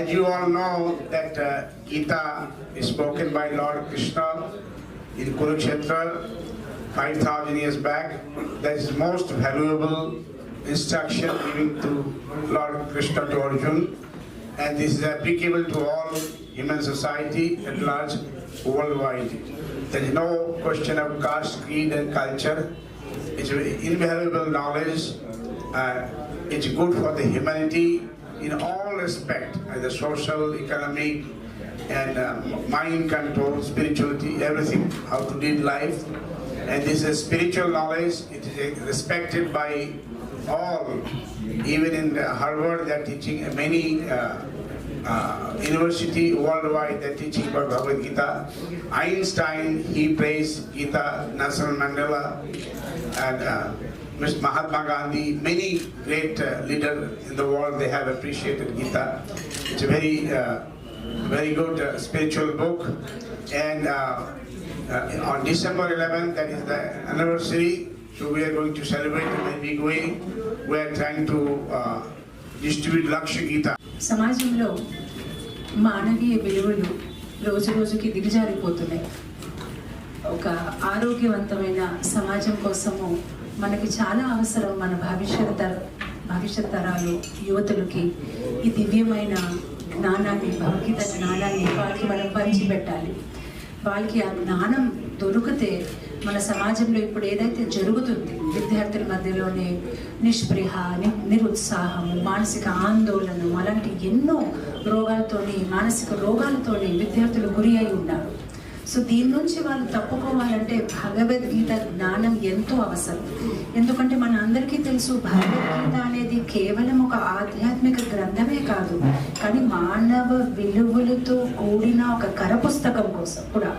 As you all know that uh, Gita is spoken by Lord Krishna in Kurukshetra 5000 years back. That is most valuable instruction given to Lord Krishna to Arjun. And this is applicable to all human society at large worldwide. There is no question of caste, creed and culture. It's invaluable knowledge. Uh, it's good for the humanity in all respect, uh, the social, economic, and uh, mind control, spirituality, everything, how to lead life. And this is spiritual knowledge. It is respected by all. Even in uh, Harvard, they're teaching many uh, uh, university worldwide, they're teaching about Bhagavad Gita. Einstein, he praised Gita, Nelson Mandela, and uh, Mr. Mahatma Gandhi, many great uh, leaders in the world, they have appreciated Gita. It's a very, uh, very good uh, spiritual book. And uh, uh, on December 11th, that is the anniversary, so we are going to celebrate in a big way. We are trying to uh, distribute Lakshya Gita. సమాజంలో మానవీయ విలువలు రోజు రోజుకి దిగజారిపోతున్నాయి ఒక ఆరోగ్యవంతమైన సమాజం కోసము మనకి చాలా అవసరం మన భవిష్యత్ తర భవిష్యత్ తరాలు యువతులకి ఈ దివ్యమైన జ్ఞానాన్ని భగవద్గీత జ్ఞానాన్ని వాళ్ళకి మనం పంచిపెట్టాలి. వాళ్ళకి ఆ జ్ఞానం దొరికితే మన సమాజంలో ఇప్పుడు ఏదైతే జరుగుతుంది విద్యార్థుల మధ్యలోనే నిష్ప్రిహ ని- నిరుత్సాహం మానసిక ఆందోళన అలాంటి ఎన్నో రోగాలతోని మానసిక రోగాలతోని విద్యార్థులు గురి అయి ఉన్నారు. సో దీని నుంచి వాళ్ళు తప్పుకోవాలంటే భగవద్గీత జ్ఞానం ఎంతో అవసరం. ఎందుకంటే మన అందరికీ తెలుసు భగవద్గీత అనేది కేవలం ఒక ఆధ్యాత్మిక గ్రంథమే కాదు కానీ మానవ విలువలతో కూడిన ఒక కర పుస్తకం కోసం కూడా.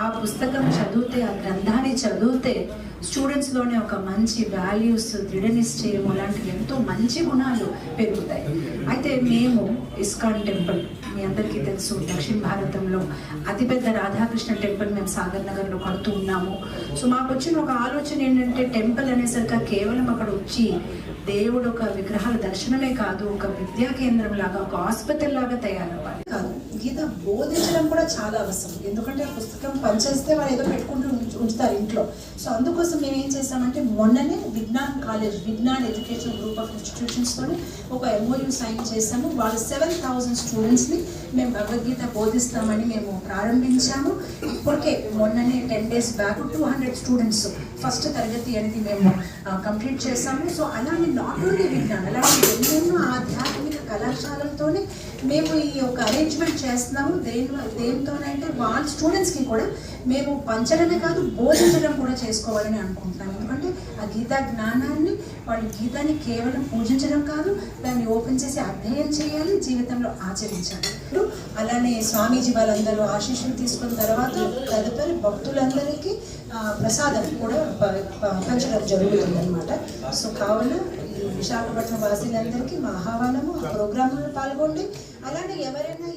ఆ పుస్తకం చదివితే ఆ గ్రంథాన్ని చదివితే స్టూడెంట్స్లోనే ఒక మంచి వాల్యూస్ దృఢ నిశ్చయం అలాంటివి ఎంతో మంచి గుణాలు పెరుగుతాయి. అయితే మేము ఇస్కాన్ టెంపుల్ మీ అందరికీ తెలుసు దక్షిణ భారతంలో అతిపెద్ద రాధాకృష్ణ టెంపుల్ మేము సాగర్ నగర్లో కడుతూ ఉన్నాము. సో మాకు వచ్చిన ఒక ఆలోచన ఏంటంటే టెంపుల్ అనేసరికి కేవలం అక్కడ వచ్చి దేవుడు ఒక విగ్రహాల దర్శనమే కాదు ఒక విద్యా కేంద్రం లాగా ఒక ఆసుపత్రి లాగా తయారవ్వాలి. కాదు. గీత బోధించడం కూడా చాలా అవసరం. ఎందుకంటే ఆ పుస్తకం పనిచేస్తే వాళ్ళు ఏదో పెట్టుకుంటూ ఉంచు- ఉంచుతారు ఇంట్లో. సో అందుకోసం మేము ఏం చేసామంటే మొన్ననే Vignan college Vignan education group of ఇన్స్టిట్యూషన్స్తో ఒక ఎంఓయూ సైన్ చేసాము వాళ్ళ సెవెన్ థౌజండ్ స్టూడెంట్స్ని మేము భగవద్గీత బోధిస్తామని మేము ప్రారంభించాము. ఇప్పటికే మొన్ననే ten days back two hundred students first తరగతి అనేది మేము కంప్లీట్ చేసాము సో అలానే నాట్ ఓన్లీ విజ్ఞాన్ అలాంటి ఎన్నెన్నో ఆధ్యాత్మిక కళాశాలతోనే మేము ఈ యొక్క అరేంజ్మెంట్ చేస్తున్నాము. దేని దేనితోనంటే వాళ్ళ స్టూడెంట్స్కి కూడా మేము పంచడమే కాదు బోధించడం కూడా చేసుకోవాలని అనుకుంటున్నాం. ఎందుకంటే ఆ గీతా జ్ఞానాన్ని వాళ్ళు గీతాన్ని కేవలం పూజించడం కాదు దాన్ని ఓపెన్ చేసి అధ్యయనం చేయాలి జీవితంలో ఆచరించాలి. అలానే స్వామీజీ వాళ్ళందరూ ఆశీస్సులు తీసుకున్న తర్వాత తదుపరి భక్తులందరికీ ప్రసాదం కూడా పంచడం జరుగుతుంది అనమాట సో కావున విశాఖపట్నం వాసులందరికీ మా ఆహ్వానము ఆ ప్రోగ్రాంలో పాల్గొండి. అలానే ఎవరైనా